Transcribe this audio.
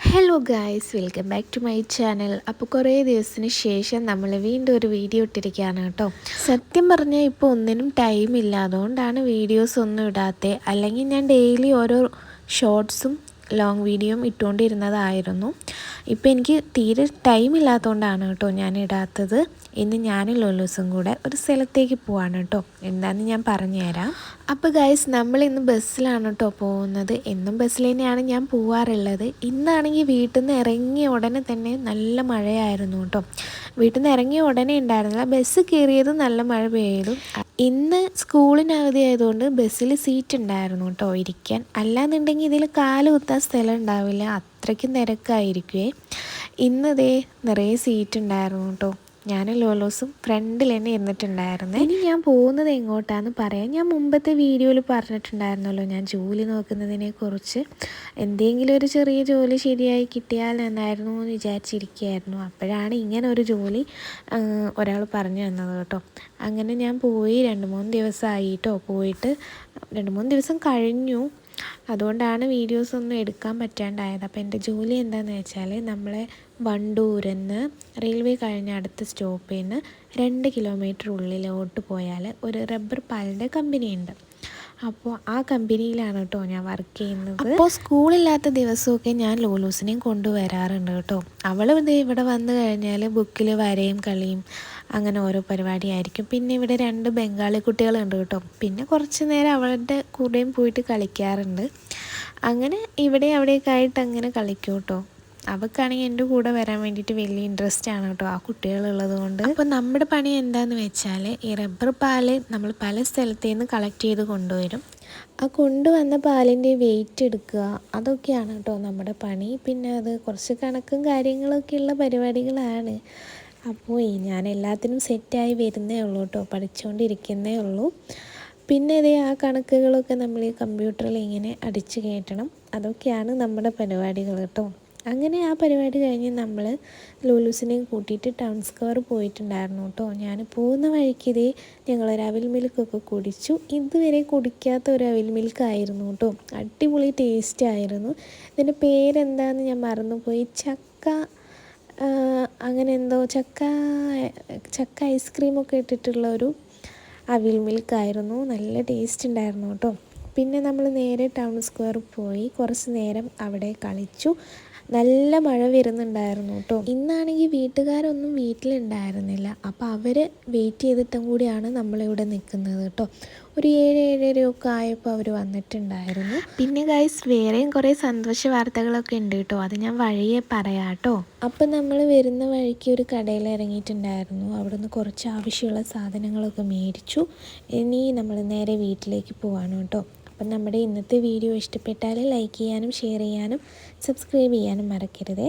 Hello guys welcome back to my channel അപ്പോൾ കുറേ ദിവസത്തിന് ശേഷം നമ്മൾ വീണ്ടും ഒരു വീഡിയോ ഇട്ടിരിക്കുകയാണ് കേട്ടോ. സത്യം പറഞ്ഞാൽ ഇപ്പോൾ ഒന്നിനും ടൈം ഇല്ല. അതുകൊണ്ടാണ് വീഡിയോസ് ഒന്നും ഇടാത്തത് അല്ലെങ്കിൽ ഞാൻ ഡെയിലി ഓരോ ഷോർട്സും ലോങ് വീഡിയോയും ഇട്ടുകൊണ്ടിരുന്നതായിരുന്നു. ഇപ്പോൾ എനിക്ക് തീരെ ടൈം ഇല്ലാത്തതുകൊണ്ടാണ് കേട്ടോ ഞാൻ ഇടാത്തത്. ഇന്ന് ഞാനും ലോലൂസും കൂടെ ഒരു സ്ഥലത്തേക്ക് പോവാണ് കേട്ടോ. എന്താണെന്ന് ഞാൻ പറഞ്ഞു തരാം അപ്പോൾ ഗൈസ് നമ്മൾ ഇന്ന് ബസ്സിലാണ് കേട്ടോ പോകുന്നത്. എന്നും ബസ്സിൽ തന്നെയാണ് ഞാൻ പോവാറുള്ളത്. ഇന്നാണെങ്കിൽ വീട്ടിൽ നിന്ന് ഇറങ്ങിയ ഉടനെ തന്നെ നല്ല മഴയായിരുന്നു കേട്ടോ. വീട്ടിൽ നിന്ന് ഇറങ്ങിയ ഉടനെ ഉണ്ടായിരുന്നില്ല. ബസ് കയറിയത് നല്ല മഴ പെയ്തു. ഇന്ന് സ്കൂളിന് അവധി ആയതുകൊണ്ട് ബസ്സിൽ സീറ്റ് ഉണ്ടായിരുന്നു കേട്ടോ ഇരിക്കാൻ. അല്ലാന്നുണ്ടെങ്കിൽ ഇതിൽ കാൽ കുത്താൻ സ്ഥലം ഉണ്ടാവില്ല. അത്രയ്ക്കും തിരക്കായിരിക്കുവേ. ഇന്നതേ നിറയെ സീറ്റ് ഉണ്ടായിരുന്നു കേട്ടോ ഞാനും ലോലോസും ഫ്രണ്ടിൽ തന്നെ ഇരുന്നിട്ടുണ്ടായിരുന്നു. ഇനി ഞാൻ പോകുന്നത് എങ്ങോട്ടാന്ന് പറയാം. ഞാൻ മുമ്പത്തെ വീഡിയോയിൽ പറഞ്ഞിട്ടുണ്ടായിരുന്നല്ലോ ഞാൻ ജോലി നോക്കുന്നതിനെ കുറിച്ച്. എന്തെങ്കിലും ഒരു ചെറിയ ജോലി ശരിയായി കിട്ടിയാൽ എന്നായിരുന്നു എന്ന് വിചാരിച്ചിരിക്കുകയായിരുന്നു. അപ്പോഴാണ് ഇങ്ങനെ ഒരു ജോലി ഒരാൾ പറഞ്ഞു തന്നത് കേട്ടോ. അങ്ങനെ ഞാൻ പോയി രണ്ട് മൂന്ന് ദിവസമായിട്ടോ പോയിട്ട് രണ്ട് മൂന്ന് ദിവസം കഴിഞ്ഞു. അതുകൊണ്ടാണ് വീഡിയോസ് ഒന്നും എടുക്കാൻ പറ്റാണ്ടായത്. അപ്പോൾ എന്റെ ജോലി എന്താണെന്ന് വെച്ചാൽ നമ്മളെ വണ്ടൂരിൽ നിന്ന് റെയിൽവേ കഴിഞ്ഞ അടുത്ത സ്റ്റോപ്പിൽ നിന്ന് രണ്ട് കിലോമീറ്റർ ഉള്ളിലോട്ട് പോയാൽ ഒരു റബ്ബർ പാലിന്റെ കമ്പനിയുണ്ട്. അപ്പോൾ ആ കമ്പനിയിലാണ് കേട്ടോ ഞാൻ വർക്ക് ചെയ്യുന്നത്. അപ്പോൾ സ്കൂളില്ലാത്ത ദിവസമൊക്കെ ഞാൻ ലോലൂസിനെയും കൊണ്ടുവരാറുണ്ട് കേട്ടോ അവൾ ഇവിടെ വന്നു കഴിഞ്ഞാൽ ബുക്കിൽ വരയും കളിയും അങ്ങനെ ഓരോ പരിപാടിയായിരിക്കും. പിന്നെ ഇവിടെ രണ്ട് ബംഗാളി കുട്ടികളുണ്ട് കേട്ടോ പിന്നെ കുറച്ച് നേരം അവളുടെ കൂടെയും പോയിട്ട് കളിക്കാറുണ്ട്. അങ്ങനെ ഇവിടെ അവിടെയൊക്കെ ആയിട്ട് അങ്ങനെ കളിക്കും കേട്ടോ അവൾക്കാണെങ്കിൽ എന്റെ കൂടെ വരാൻ വേണ്ടിയിട്ട് വലിയ ഇൻട്രസ്റ്റ് ആണ് കേട്ടോ ആ കുട്ടികളുള്ളത് കൊണ്ട്. അപ്പോൾ നമ്മുടെ പണി എന്താണെന്ന് വെച്ചാൽ ഈ റബ്ബർ പാൽ നമ്മൾ പല സ്ഥലത്തു നിന്ന് കളക്ട് ചെയ്ത് കൊണ്ടുവരും. ആ കൊണ്ടുവന്ന പാലിന്റെ വെയിറ്റ് എടുക്കുക അതൊക്കെയാണ് കേട്ടോ നമ്മുടെ പണി. പിന്നെ അത് കുറച്ച് കണക്കും കാര്യങ്ങളൊക്കെ ഉള്ള പരിപാടികളാണ്. അപ്പോൾ ഞാൻ എല്ലാത്തിനും സെറ്റായി വരുന്നേ ഉള്ളൂ കേട്ടോ പഠിച്ചുകൊണ്ടിരിക്കുന്നേ ഉള്ളൂ. പിന്നെ ഇതേ ആ കണക്കുകളൊക്കെ നമ്മൾ ഈ കമ്പ്യൂട്ടറിൽ ഇങ്ങനെ അടിച്ചു കയറ്റണം. അതൊക്കെയാണ് നമ്മുടെ പരിപാടികൾ കേട്ടോ. അങ്ങനെ ആ പരിപാടി കഴിഞ്ഞ് നമ്മൾ ലൂലൂസിനെയും കൂട്ടിയിട്ട് ടൗൺ സ്ക്വയർ പോയിട്ടുണ്ടായിരുന്നു കേട്ടോ ഞാൻ പോകുന്ന വഴിക്ക് ഇതേ ഒരു അവിൽ മിൽക്കൊക്കെ കുടിച്ചു. ഇതുവരെ കുടിക്കാത്ത ഒരു അവിൽ മിൽക്ക് ആയിരുന്നു കേട്ടോ അടിപൊളി ടേസ്റ്റ് ആയിരുന്നു. ഇതിന്റെ പേരെന്താണെന്ന് ഞാൻ മറന്നുപോയി. ചക്ക അങ്ങനെ എന്തോ ചക്ക ചക്ക ഐസ്ക്രീമൊക്കെ ഇട്ടിട്ടുള്ള ഒരു അവിൽ മിൽക്കായിരുന്നു നല്ല ടേസ്റ്റ് ഉണ്ടായിരുന്നു കേട്ടോ പിന്നെ നമ്മൾ നേരെ ടൗൺ സ്ക്വയർ പോയി. കുറച്ച് നേരം അവിടെ കളിച്ചു. നല്ല മഴ വരുന്നുണ്ടായിരുന്നു കേട്ടോ ഇന്നാണെങ്കിൽ വീട്ടുകാരൊന്നും വീട്ടിലുണ്ടായിരുന്നില്ല. അപ്പോൾ അവർ വെയിറ്റ് ചെയ്തിട്ടും കൂടിയാണ് നമ്മളിവിടെ നിൽക്കുന്നത് കേട്ടോ ഒരു ഏഴ് ഏഴരയൊക്കെ ആയപ്പോൾ അവർ വന്നിട്ടുണ്ടായിരുന്നു. പിന്നെ ഗൈസ് വേറെയും കുറേ സന്തോഷ വാർത്തകളൊക്കെ ഉണ്ട് കേട്ടോ അത് ഞാൻ വഴിയെ പറയാം കേട്ടോ അപ്പം നമ്മൾ വരുന്ന വഴിക്ക് ഒരു കടയിൽ ഇറങ്ങിയിട്ടുണ്ടായിരുന്നു. അവിടെ നിന്ന് കുറച്ച് ആവശ്യമുള്ള സാധനങ്ങളൊക്കെ മേടിച്ചു. ഇനി നമ്മൾ നേരെ വീട്ടിലേക്ക് പോവാണ് കേട്ടോ അപ്പം നമ്മുടെ ഇന്നത്തെ വീഡിയോ ഇഷ്ടപ്പെട്ടാൽ ലൈക്ക് ചെയ്യാനും ഷെയർ ചെയ്യാനും സബ്സ്ക്രൈബ് ചെയ്യാനും മറക്കരുതേ.